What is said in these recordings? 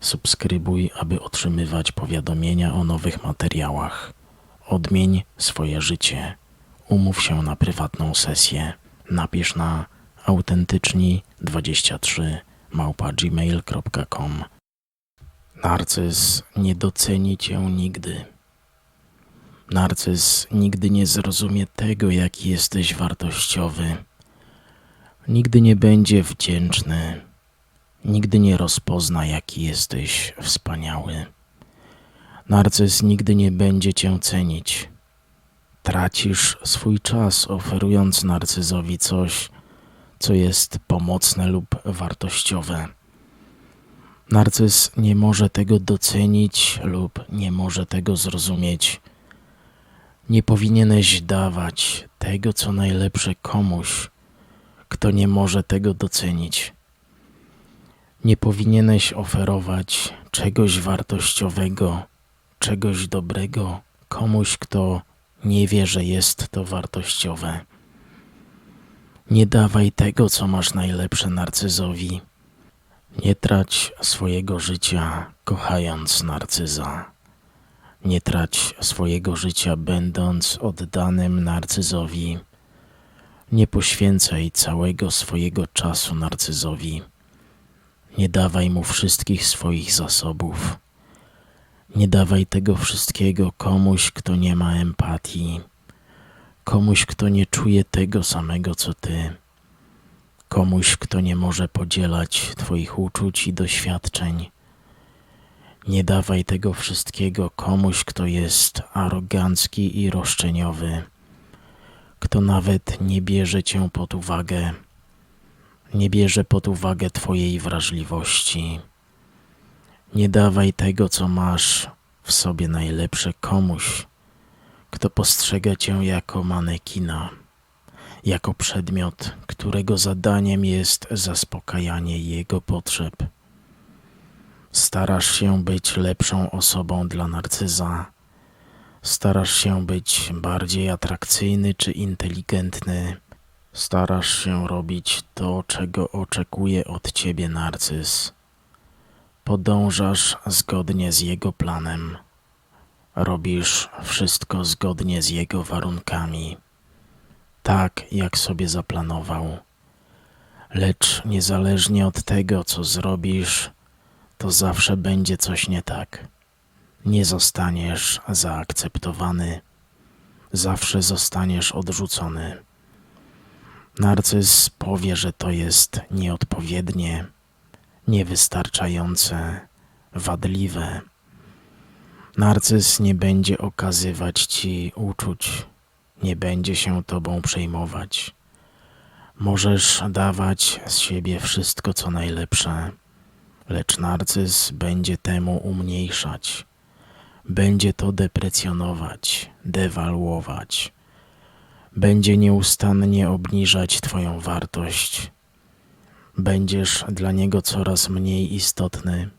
Subskrybuj, aby otrzymywać powiadomienia o nowych materiałach. Odmień swoje życie. Umów się na prywatną sesję. Napisz na autentyczni23 małpa gmail.com Narcyz nie doceni cię nigdy. Narcyz nigdy nie zrozumie tego, jaki jesteś wartościowy. Nigdy nie będzie wdzięczny. Nigdy nie rozpozna, jaki jesteś wspaniały. Narcyz nigdy nie będzie cię cenić. Tracisz swój czas, oferując narcyzowi coś, co jest pomocne lub wartościowe. Narcyz nie może tego docenić lub nie może tego zrozumieć. Nie powinieneś dawać tego, co najlepsze komuś, kto nie może tego docenić. Nie powinieneś oferować czegoś wartościowego, czegoś dobrego komuś, kto nie wie, że jest to wartościowe. Nie dawaj tego, co masz najlepsze narcyzowi. Nie trać swojego życia, kochając narcyza. Nie trać swojego życia, będąc oddanym narcyzowi. Nie poświęcaj całego swojego czasu narcyzowi. Nie dawaj mu wszystkich swoich zasobów. Nie dawaj tego wszystkiego komuś, kto nie ma empatii, komuś, kto nie czuje tego samego co ty, komuś, kto nie może podzielać Twoich uczuć i doświadczeń. Nie dawaj tego wszystkiego komuś, kto jest arogancki i roszczeniowy, kto nawet nie bierze Cię pod uwagę nie bierze pod uwagę Twojej wrażliwości. Nie dawaj tego, co masz w sobie najlepsze komuś, kto postrzega Cię jako manekina, jako przedmiot, którego zadaniem jest zaspokajanie jego potrzeb. Starasz się być lepszą osobą dla narcyza, starasz się być bardziej atrakcyjny czy inteligentny Starasz się robić to, czego oczekuje od ciebie narcyz. Podążasz zgodnie z jego planem. Robisz wszystko zgodnie z jego warunkami, tak jak sobie zaplanował. Lecz niezależnie od tego, co zrobisz, to zawsze będzie coś nie tak. Nie zostaniesz zaakceptowany, zawsze zostaniesz odrzucony. Narcyz powie, że to jest nieodpowiednie, niewystarczające, wadliwe. Narcyz nie będzie okazywać ci uczuć, nie będzie się tobą przejmować. Możesz dawać z siebie wszystko, co najlepsze, lecz narcyz będzie temu umniejszać, będzie to deprecjonować, dewaluować będzie nieustannie obniżać Twoją wartość. Będziesz dla niego coraz mniej istotny.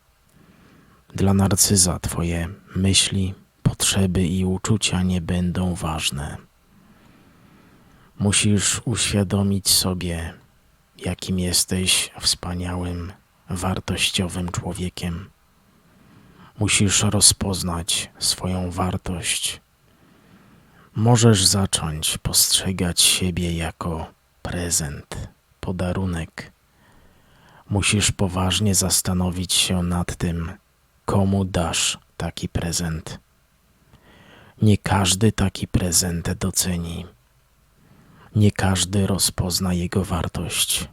Dla narcyza Twoje myśli, potrzeby i uczucia nie będą ważne. Musisz uświadomić sobie, jakim jesteś wspaniałym, wartościowym człowiekiem. Musisz rozpoznać swoją wartość możesz zacząć postrzegać siebie jako prezent, podarunek. Musisz poważnie zastanowić się nad tym, komu dasz taki prezent. Nie każdy taki prezent doceni. Nie każdy rozpozna jego wartość,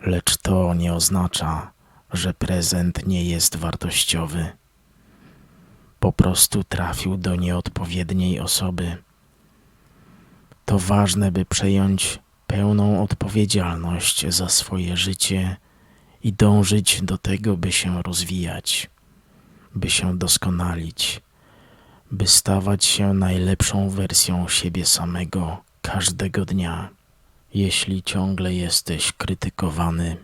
lecz to nie oznacza, że prezent nie jest wartościowy. Po prostu trafił do nieodpowiedniej osoby to ważne, by przejąć pełną odpowiedzialność za swoje życie i dążyć do tego, by się rozwijać, by się doskonalić, by stawać się najlepszą wersją siebie samego każdego dnia. Jeśli ciągle jesteś krytykowany,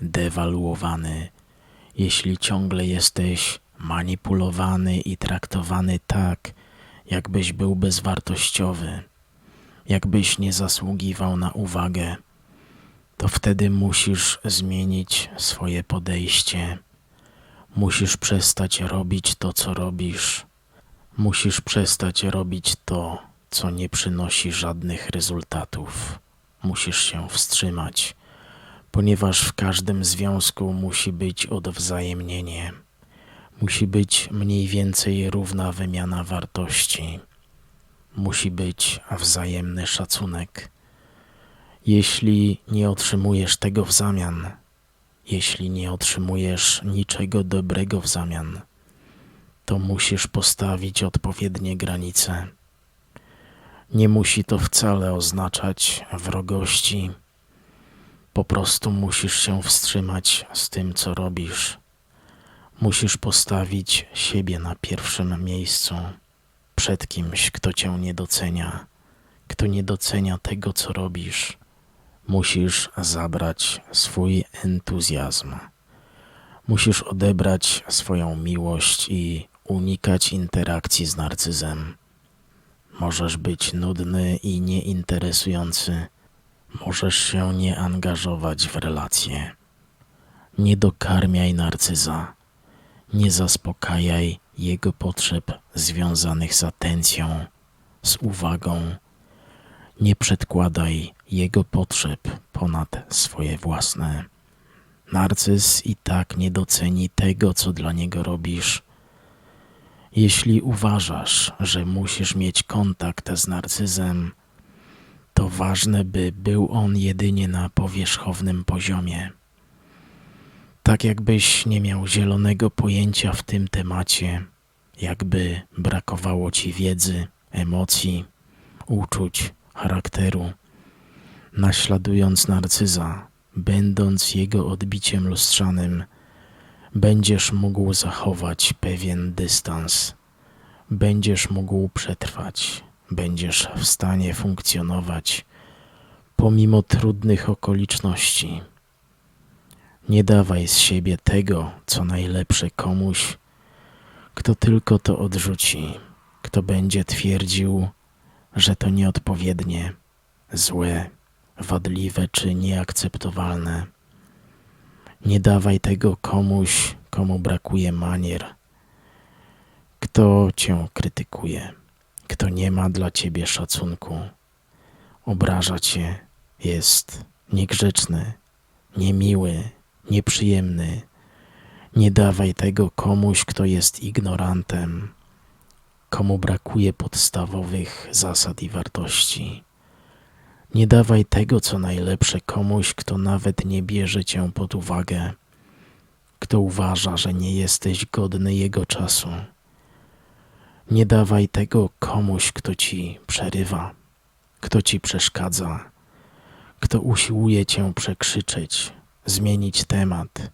dewaluowany, jeśli ciągle jesteś manipulowany i traktowany tak, jakbyś był bezwartościowy, jakbyś nie zasługiwał na uwagę, to wtedy musisz zmienić swoje podejście. Musisz przestać robić to, co robisz. Musisz przestać robić to, co nie przynosi żadnych rezultatów. Musisz się wstrzymać, ponieważ w każdym związku musi być odwzajemnienie. Musi być mniej więcej równa wymiana wartości. Musi być wzajemny szacunek. Jeśli nie otrzymujesz tego w zamian, jeśli nie otrzymujesz niczego dobrego w zamian, to musisz postawić odpowiednie granice. Nie musi to wcale oznaczać wrogości. Po prostu musisz się wstrzymać z tym, co robisz. Musisz postawić siebie na pierwszym miejscu przed kimś, kto cię nie docenia, kto nie docenia tego, co robisz. Musisz zabrać swój entuzjazm. Musisz odebrać swoją miłość i unikać interakcji z narcyzem. Możesz być nudny i nieinteresujący. Możesz się nie angażować w relacje. Nie dokarmiaj narcyza. Nie zaspokajaj jego potrzeb związanych z atencją, z uwagą. Nie przedkładaj jego potrzeb ponad swoje własne. Narcyz i tak nie doceni tego, co dla niego robisz. Jeśli uważasz, że musisz mieć kontakt z narcyzem, to ważne, by był on jedynie na powierzchownym poziomie. Tak jakbyś nie miał zielonego pojęcia w tym temacie, jakby brakowało ci wiedzy, emocji, uczuć, charakteru. Naśladując narcyza, będąc jego odbiciem lustrzanym, będziesz mógł zachować pewien dystans, będziesz mógł przetrwać, będziesz w stanie funkcjonować pomimo trudnych okoliczności. Nie dawaj z siebie tego, co najlepsze komuś, kto tylko to odrzuci, kto będzie twierdził, że to nieodpowiednie, złe, wadliwe czy nieakceptowalne. Nie dawaj tego komuś, komu brakuje manier, kto cię krytykuje, kto nie ma dla ciebie szacunku, obraża cię, jest niegrzeczny, niemiły, nieprzyjemny. Nie dawaj tego komuś, kto jest ignorantem, komu brakuje podstawowych zasad i wartości. Nie dawaj tego, co najlepsze komuś, kto nawet nie bierze cię pod uwagę, kto uważa, że nie jesteś godny jego czasu. Nie dawaj tego komuś, kto ci przerywa, kto ci przeszkadza, kto usiłuje cię przekrzyczeć, zmienić temat.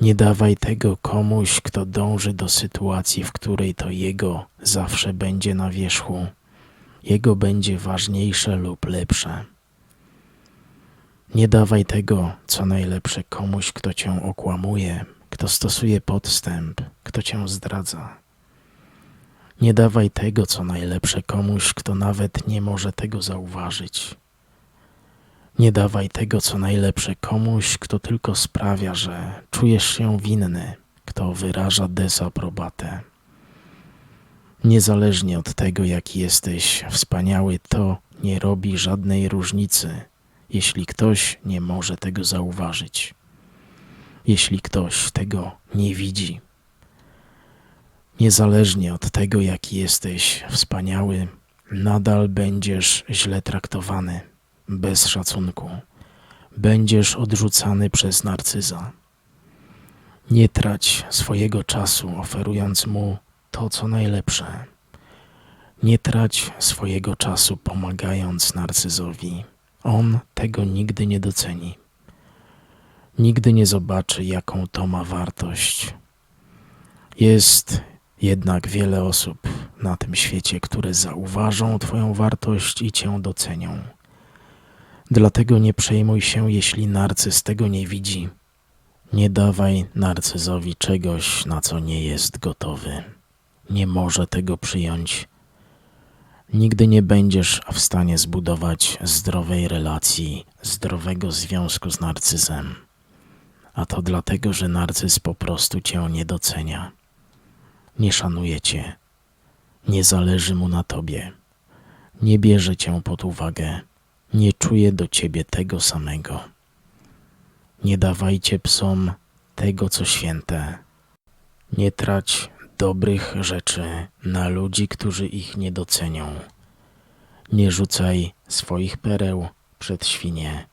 Nie dawaj tego komuś, kto dąży do sytuacji, w której to jego zawsze będzie na wierzchu jego będzie ważniejsze lub lepsze. Nie dawaj tego, co najlepsze komuś, kto cię okłamuje, kto stosuje podstęp, kto cię zdradza. Nie dawaj tego, co najlepsze komuś, kto nawet nie może tego zauważyć. Nie dawaj tego, co najlepsze komuś, kto tylko sprawia, że czujesz się winny, kto wyraża dezaprobatę. Niezależnie od tego, jaki jesteś wspaniały, to nie robi żadnej różnicy, jeśli ktoś nie może tego zauważyć, jeśli ktoś tego nie widzi. Niezależnie od tego, jaki jesteś wspaniały, nadal będziesz źle traktowany, bez szacunku. Będziesz odrzucany przez narcyza. Nie trać swojego czasu, oferując mu to, co najlepsze. Nie trać swojego czasu pomagając narcyzowi. On tego nigdy nie doceni. Nigdy nie zobaczy, jaką to ma wartość. Jest jednak wiele osób, na tym świecie, które zauważą Twoją wartość i Cię docenią. Dlatego nie przejmuj się, jeśli narcyz tego nie widzi. Nie dawaj narcyzowi czegoś, na co nie jest gotowy. Nie może tego przyjąć. Nigdy nie będziesz w stanie zbudować zdrowej relacji, zdrowego związku z narcyzem. A to dlatego, że narcyz po prostu cię nie docenia. Nie szanuje cię. Nie zależy mu na tobie. Nie bierze cię pod uwagę. Nie czuje do ciebie tego samego. Nie dawajcie psom tego, co święte. Nie trać dobrych rzeczy na ludzi, którzy ich nie docenią. Nie rzucaj swoich pereł przed świnie.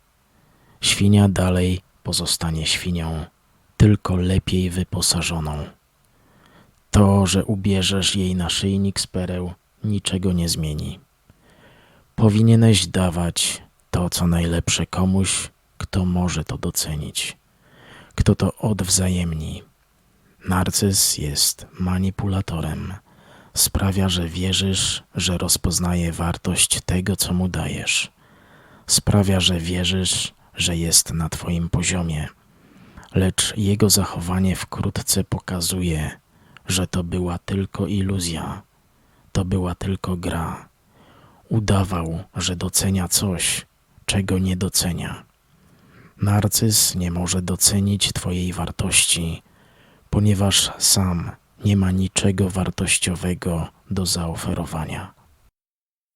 Świnia dalej pozostanie świnią, tylko lepiej wyposażoną. To, że ubierzesz jej naszyjnik z pereł, niczego nie zmieni. Powinieneś dawać to, co najlepsze komuś, kto może to docenić, kto to odwzajemni. Narcyz jest manipulatorem. Sprawia, że wierzysz, że rozpoznaje wartość tego, co mu dajesz. Sprawia, że wierzysz, że jest na Twoim poziomie, lecz jego zachowanie wkrótce pokazuje, że to była tylko iluzja, to była tylko gra. Udawał, że docenia coś, czego nie docenia. Narcyz nie może docenić Twojej wartości, ponieważ sam nie ma niczego wartościowego do zaoferowania.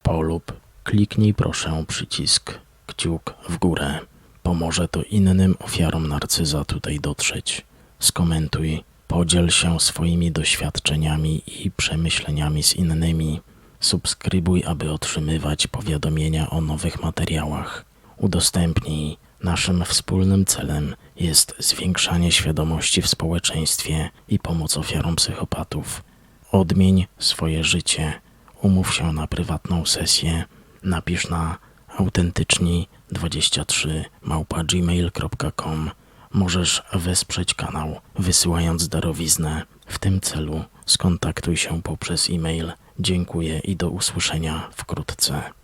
Polub, kliknij proszę przycisk kciuk w górę. Pomoże to innym ofiarom narcyza tutaj dotrzeć. Skomentuj, podziel się swoimi doświadczeniami i przemyśleniami z innymi. Subskrybuj, aby otrzymywać powiadomienia o nowych materiałach. Udostępnij. Naszym wspólnym celem jest zwiększanie świadomości w społeczeństwie i pomoc ofiarom psychopatów. Odmień swoje życie. Umów się na prywatną sesję. Napisz na autentyczni23 małpa gmail.com. Możesz wesprzeć kanał wysyłając darowiznę. W tym celu skontaktuj się poprzez e-mail. Dziękuję i do usłyszenia wkrótce.